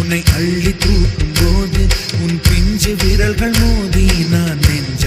உன்னை அள்ளி தூக்கும் போது உன் பிஞ்சு விரல்கள் மோதி நான் நெஞ்சம்